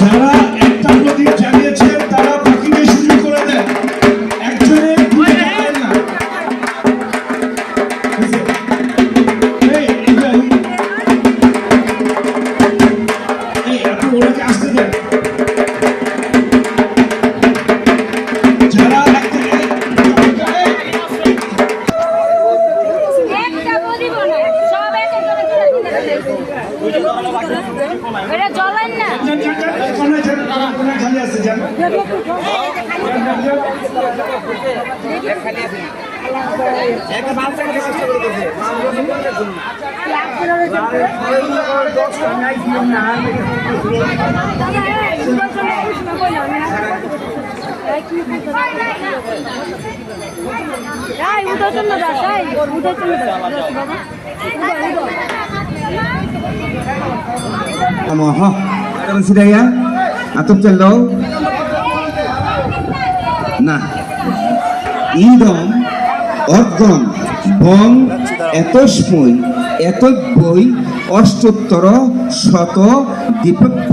¡Muchas! এটা জ্বলেন না। যান, যান, যান, কোনায় যান, কোনায় sudah ya? Atau celo nah. Idom অর্গম বং এতস্মৈ এতব্যই অষ্টোত্তর শত দীপক্ষ